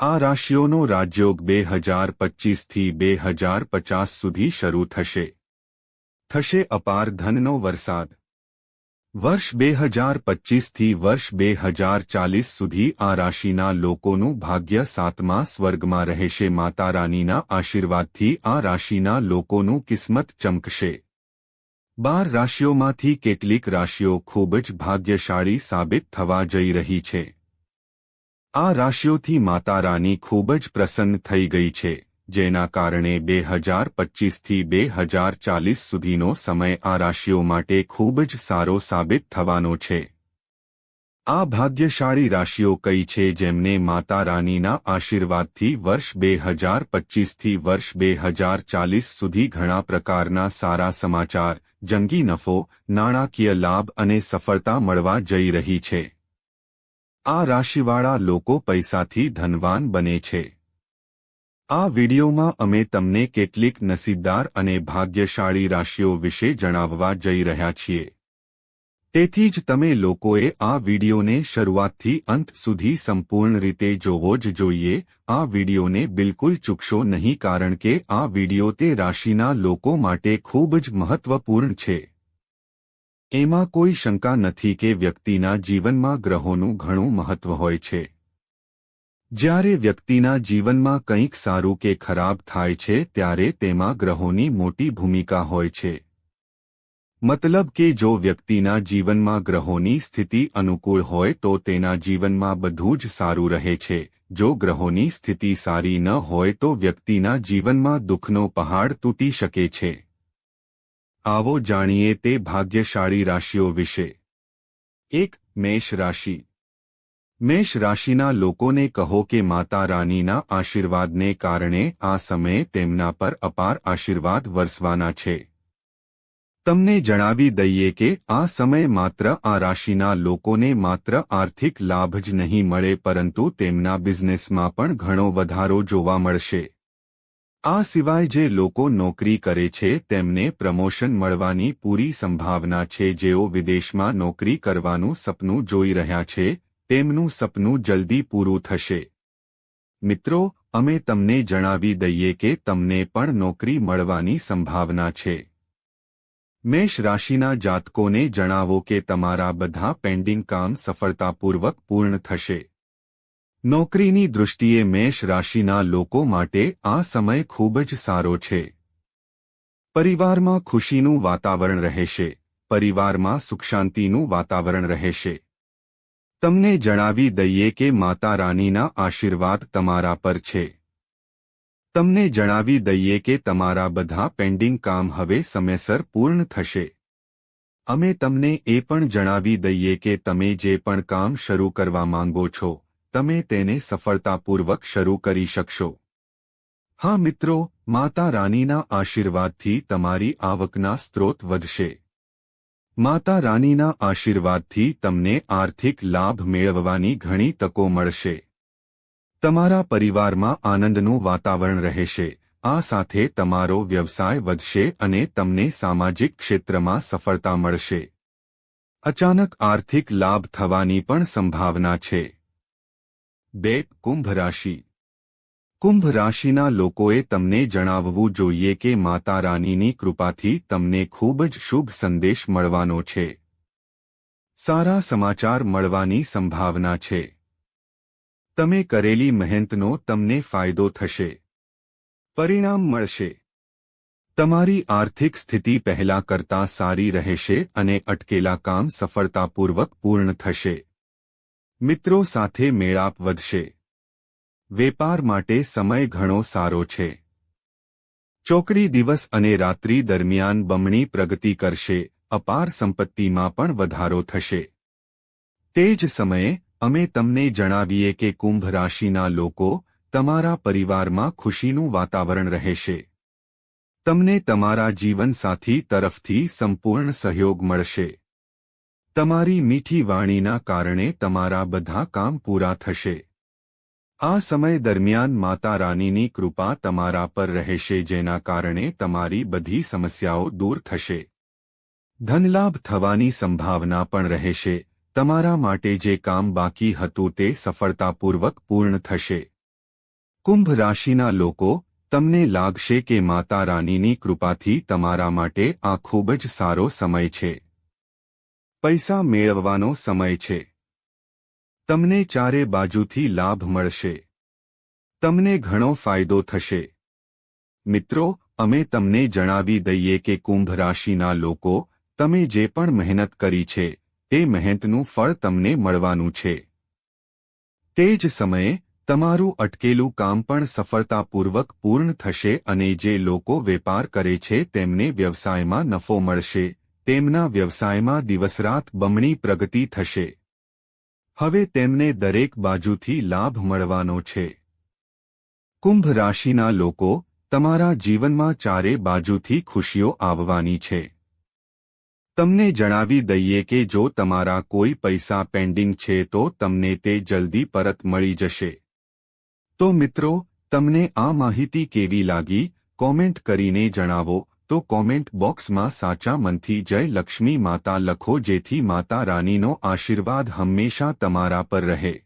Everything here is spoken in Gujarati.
આ રાશિઓનો રાજયોગ બે હજાર પચીસથી બે હજાર પચાસ સુધી શરૂ થશે. થશે અપાર ધનનો વરસાદ. વર્ષ બે હજાર પચીસથી વર્ષ બે હજાર ચાલીસ સુધી આ રાશિના લોકોનું ભાગ્ય સાતમા સ્વર્ગમાં રહેશે. માતા રાનીના આશીર્વાદથી આ રાશિના લોકોનું કિસ્મત ચમકશે. બાર રાશિઓમાંથી કેટલીક રાશિઓ ખૂબ જ ભાગ્યશાળી સાબિત થવા જઈ રહી છે. આ રાશિઓથી માતા રાની ખૂબ જ પ્રસન્ન થઈ ગઈ છે, જેના કારણે બે હજાર પચીસથી બે હજાર ચાલીસ સુધીનો સમય આ રાશિઓ માટે ખૂબ જ સારો સાબિત થવાનો છે. આ ભાગ્યશાળી રાશિઓ કઈ છે જેમને માતા રાનીના આશીર્વાદથી વર્ષ બે હજાર પચીસથી વર્ષ બે હજાર ચાલીસ સુધી ઘણા પ્રકારના સારા સમાચાર, જંગી નફો, નાણાકીય લાભ અને સફળતા મળવા જઈ રહી છે. આ રાશિવાળા લોકો પૈસાથી ધનવાન બને છે. આ વિડિયોમાં અમે તમને કેટલીક નસીબદાર અને ભાગ્યશાળી રાશિઓ વિશે જણાવવા જઈ રહ્યા છીએ. તેથી જ તમે લોકોએ આ વિડિયોને શરૂઆતથી અંત સુધી સંપૂર્ણ રીતે જોવો જ જોઈએ. આ વિડિયોને બિલકુલ ચૂકશો નહીં કારણ કે આ વિડિયો તે રાશિના લોકો માટે ખૂબ જ મહત્વપૂર્ણ છે. એમાં કોઈ શંકા નથી કે વ્યક્તિના જીવનમાં ગ્રહોનું ઘણું મહત્વ હોય છે. જ્યારે વ્યક્તિના જીવનમાં કંઈક સારું કે ખરાબ થાય છે, ત્યારે તેમાં ગ્રહોની મોટી ભૂમિકા હોય છે. મતલબ કે જો વ્યક્તિના જીવનમાં ગ્રહોની સ્થિતિ અનુકૂળ હોય, તો તેના જીવનમાં બધું જ સારું રહે છે. જો ગ્રહોની સ્થિતિ સારી ન હોય, તો વ્યક્તિના જીવનમાં દુઃખનો પહાડ તૂટી શકે છે. આવો જાણીએ તે ભાગ્યશાળી રાશિઓ વિશે. એક, મેષ રાશિ. મેષ રાશિના લોકોને કહો કે માતા રાનીના આશીર્વાદને કારણે આ સમયે તેમના પર અપાર આશીર્વાદ વરસવાના છે. તમને જણાવી દઈએ કે આ સમય માત્ર આ રાશિના લોકોને માત્ર આર્થિક લાભ જ નહીં મળે પરંતુ તેમના બિઝનેસમાં પણ ઘણો વધારો જોવા મળશે. આ સિવાય જે લોકો નોકરી કરે છે, તેમને પ્રમોશન મળવાની પૂરી સંભાવના છે. જેઓ વિદેશમાં નોકરી કરવાનું સપનું જોઈ રહ્યા છે, તેમનું સપનું જલ્દી પૂરું થશે. મિત્રો, અમે તમને જણાવી દઈએ કે તમને પણ નોકરી મળવાની સંભાવના છે. મેષ રાશિના જાતકોને જણાવો કે તમારા બધા પેન્ડિંગ કામ સફળતાપૂર્વક પૂર્ણ થશે. નોકરીની દૃષ્ટિએ મેષ રાશિના લોકો માટે આ સમય ખૂબ જ સારો છે. પરિવારમાં ખુશીનું વાતાવરણ રહેશે. પરિવારમાં સુખશાંતિનું વાતાવરણ રહેશે. તમને જણાવી દઈએ કે માતા રાનીના આશીર્વાદ તમારા પર છે. તમને જણાવી દઈએ કે તમારા બધા પેન્ડિંગ કામ હવે સમયસર પૂર્ણ થશે. અમે તમને એ પણ જણાવી દઈએ કે તમે જે પણ કામ શરૂ કરવા માંગો છો તમે તેને સફળતાપૂર્વક શરૂ કરી શકશો. હા મિત્રો, માતા રાનીના આશીર્વાદથી તમારી આવકના સ્ત્રોત વધશે. માતા રાનીના આશીર્વાદથી તમને આર્થિક લાભ મેળવવાની ઘણી તકો મળશે. તમારા પરિવારમાં આનંદનું વાતાવરણ રહેશે, આ સાથે તમારો વ્યવસાય વધશે અને તમને સામાજિક ક્ષેત્રમાં સફળતા મળશે. અચાનક આર્થિક લાભ થવાની પણ સંભાવના છે. બે, કુંભ રાશિ. કુંભ રાશિના લોકોએ તમને જણાવવું જોઈએ કે માતા રાનીની કૃપાથી તમને ખૂબ જ શુભ સંદેશ મળવાનો છે. સારા સમાચાર મળવાની સંભાવના છે. તમે કરેલી મહેનતનો તમને ફાયદો થશે. પરિણામ મળશે. તમારી આર્થિક સ્થિતિ પહેલા કરતાં સારી રહેશે અને અટકેલા કામ સફળતાપૂર્વક પૂર્ણ થશે. મિત્રો સાથે મેળાપ વધશે. વેપાર માટે સમય ઘણો સારો છે. ચોકડી દિવસ અને રાત્રિ દરમિયાન બમણી પ્રગતિ કરશે, અપાર સંપત્તિમાં પણ વધારો થશે. તે જ સમયે, અમે તમને જણાવીએ કે કુંભ રાશિના લોકો, તમારા પરિવારમાં ખુશીનું વાતાવરણ રહેશે. તમને તમારા જીવનસાથી તરફથી સંપૂર્ણ સહયોગ મળશે. તમારી મીઠી વાણીના કારણે તમારા બધા કામ પૂરા થશે. આ સમય દરમિયાન માતા રાનીની કૃપા તમારા પર રહેશે જેના કારણે તમારી બધી સમસ્યાઓ દૂર થશે. ધનલાભ થવાની સંભાવના પણ રહેશે. તમારા માટે જે કામ બાકી હતું તે સફળતાપૂર્વક પૂર્ણ થશે. કુંભ રાશિના લોકો, તમને લાગશે કે માતા રાનીની કૃપાથી તમારા માટે આ ખૂબ જ સારો સમય છે. પૈસા મેળવવાનો સમય છે. તમને ચારે બાજુથી લાભ મળશે. તમને ઘણો ફાયદો થશે. મિત્રો, અમે તમને જણાવી દઈએ કે કુંભ રાશિના લોકો, તમે જે પણ મહેનત કરી છે તે મહેનતનું ફળ તમને મળવાનું છે. તે જ સમયે, તમારું અટકેલું કામ પણ સફળતાપૂર્વક પૂર્ણ થશે અને જે લોકો વેપાર કરે છે તેમને વ્યવસાયમાં નફો મળશે. તેમના વ્યવસાયમાં દિવસરાત બમણી પ્રગતિ થશે. હવે તેમને દરેક બાજુથી લાભ મળવાનો છે. કુંભ રાશિના લોકો તમારા જીવનમાં ચારે બાજુથી ખુશીઓ આવવાની છે. તમને જણાવી દઈએ કે જો તમારા કોઈ પૈસા પેન્ડિંગ છે તો તમને તે જલ્દી પરત મળી જશે. તો મિત્રો, તમને આ માહિતી કેવી લાગી? કોમેન્ટ કરીને જણાવો. તો કોમેન્ટ બોક્સમાં સાચા મનથી જય લક્ષ્મી માતા લખો જેથી માતા રાનીનો આશીર્વાદ હંમેશા તમારા પર રહે.